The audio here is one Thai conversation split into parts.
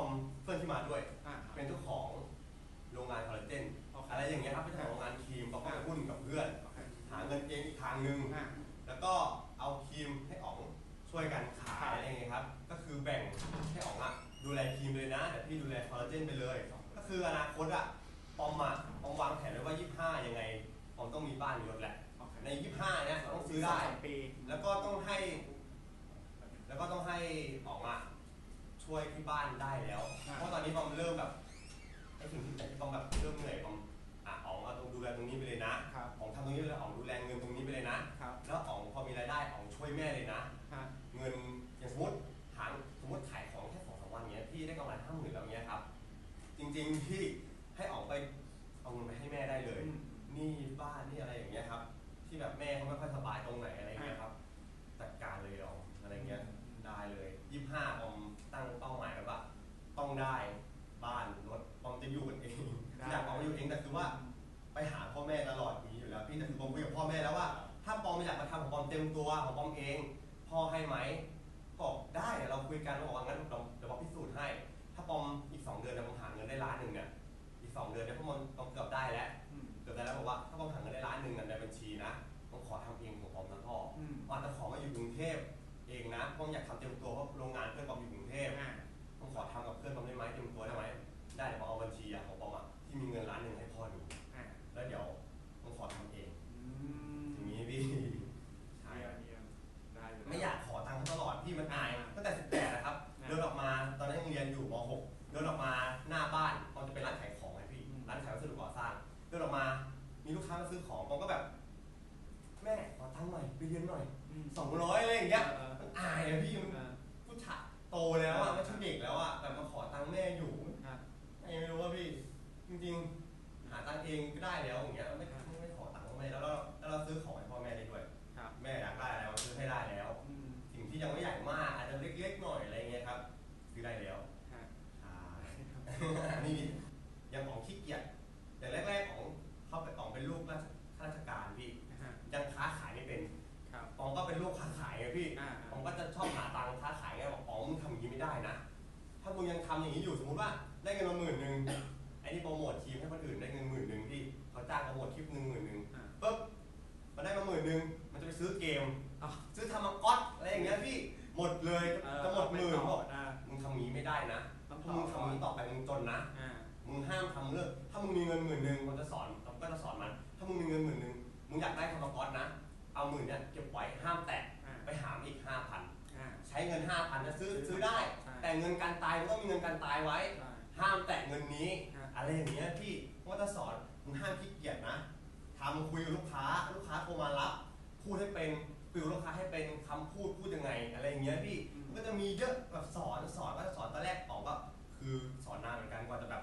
อมเพื่อนที่มาด้วย อ่าครับ เป็นเจ้าของโรงงานคอลลาเจนโอเค อะไรอย่างเงี้ยครับเป็นเจ้าของโรงงานครีมก็ไปหุ้นกับเพื่อน โอเคหาเงินเองอีกทางหนึ่ง อ่า แล้วก็เอาครีมให้อ๋องช่วยกันขายอะไรอย่างเงี้ยครับ ก็คือแบ่งให้อ๋องอะดูแลครีมเลยนะแต่พี่ดูแลคอลลาเจนไปเลย ก็คืออนาคตอะปอมอะปอมวางแผนไว้ว่า 25 ยังไงปอมต้องมีบ้านมีรถแหละ โอเค ใน 25 เนี่ยต้องซื้อได้ สงปี แล้วก็ต้องให้ แล้วก็ต้องให้อ๋องอะ ช่วยที่บ้านได้แล้ว เพราะตอนนี้ปอมเริ่มแบบไอ้สิ่งที่ปอมแบบเริ่มเหนื่อยปอมอะอ๋องเอาตรงดูแลตรงนี้ไปเลยนะครับ อ๋องทำตรงนี้ไปเลยอ๋องดูแลเงินตรงนี้ไปเลยนะ ครับ แล้วอ๋องพอมีรายได้อ๋องช่วยแม่เลยนะ ฮะ เงินอย่างสมมติหารสมมติขายของแค่สองสามวันเนี้ยพี่ได้กำไรห้าหมื่นแล้วเนี้ยครับ จริงๆพี่ให้อ๋องไปเอาเงินไปให้แม่ได้เลยอืม หนี่บ้านนี่อะไรอย่างเงี้ย คือว่าไปหาพ่อแม่ตลอดนี้อยู่แล้วพี่แต่คือผมคุยกับพ่อแม่แล้วว่า ถ้าปอมอยากมาทำของปอมเต็มตัวของปอมเอง พ่อให้ไหมบอกได้เดี๋ยวเราคุยกันบอกว่างั้นเดี๋ยวบอกพิสูจน์ให้ ถ้าปอมอีกสองเดือนเนี่ยผมหาเงินได้ล้านหนึ่งเนี่ยอีกสองเดือนเนี่ยวกมั ตังค์หน่อยไปเรียนหน่อยอืมสองร้อยอะไรอย่างเงี้ยเออมันอายอะพี่มันอ่าผู้ชายโตแล้วอะไม่ใช่เด็กแล้วอะแต่มาขอตังค์แม่อยู่อ่าไม่รู้ว่าพี่ จริงๆ หาตังค์เองก็ได้แล้วอย่างเงี้ยไม่ไม่ไม่ขอตังค์พ่อแม่แล้วเราแล้วเราซื้อของ ยังทำอย่างนี้อยู่สมมติว่าได้เงินมาหมื่นหนึ่งไอ้นี่โปรโมททีมให้คนอื่นได้เงินหมื่นหนึ่งพี่เขาจ้างโปรโมทคลิปหนึ่งหมื่นหนึ่งอ่าปุ๊บมันได้มาหมื่นหนึ่งมันจะไปซื้อเกมอ๋อซื้อทำมาก๊อตอะไรอย่างเงี้ยพี่หมดเลยเออจะหมดหมื่นเอาไปต่อบอกอ่ามึงทำอย่างนี้ไม่ได้นะต้องถ้ามึงทำอย่างนี้ต่อไปมึงจนนะอ่ามึงห้ามทำเรื่องถ้ามึงมีเงินหมื่นหนึ่งมันจะสอนผมก็จะสอนมัน ถ้ามึงมีเงินหมื่นหนึ่งมึงอยากได้ทำมาก๊อตนะเอาหมื่นเนี้ยเก็บไว้ห้ามแตะอ่าไปหามาอีกห้าพันอ่าใช้เงินห้าพันจะซื้อซื้อได้ใช่ แต่เงินการตายมันต้องมีเงินการตายไว้ใช่ห้ามแตะเงินนี้ครับอะไรอย่างเงี้ยพี่เพราะว่าจะสอนมึงห้ามขี้เกียจนะทำคุยกับลูกค้าลูกค้าโทรมารับพูดให้เป็นคุยกับลูกค้าให้เป็นคำพูดพูดยังไง อะไรอย่างเงี้ยพี่อืมมันก็จะมีเยอะแบบสอนสอนก็จะสอนตอนแรกบอกว่าคือสอนนานเหมือนกันกว่าจะแบบ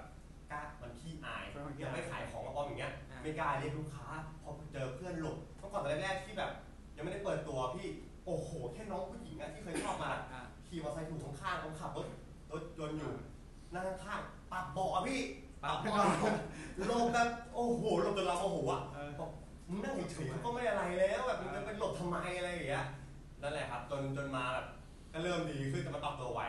กล้ามันขี้อายใช่อย่างไปขายของกับปอมอย่างเงี้ยอ่าไม่กล้าเรียกลูกค้าพอเจอเพื่อนหลบเมื่อก่อนตอนแรกๆที่แบบ ยังไม่ได้เปิดตัวพี่โอ้โหแค่น้องผู้หญิงอะที่เคยชอบมาอ่า ขี่มอเตอร์ไซค์ถูกข้างๆผมขับรถรถยนต์อยู่นั่งข้างๆปัดเบาะอะพี่ปัดเบาะลงแบบโอ้โหลงจนเราโมโหอะเออ บอกมึงนั่งเฉยๆก็ไม่อะไรแล้วแบบมึงจะไปหลบทำไมอะไรอย่างเงี้ยนั่นแหละครับ จนจนมาแบบก็เริ่มดีขึ้นแต่มาปรับตัวไว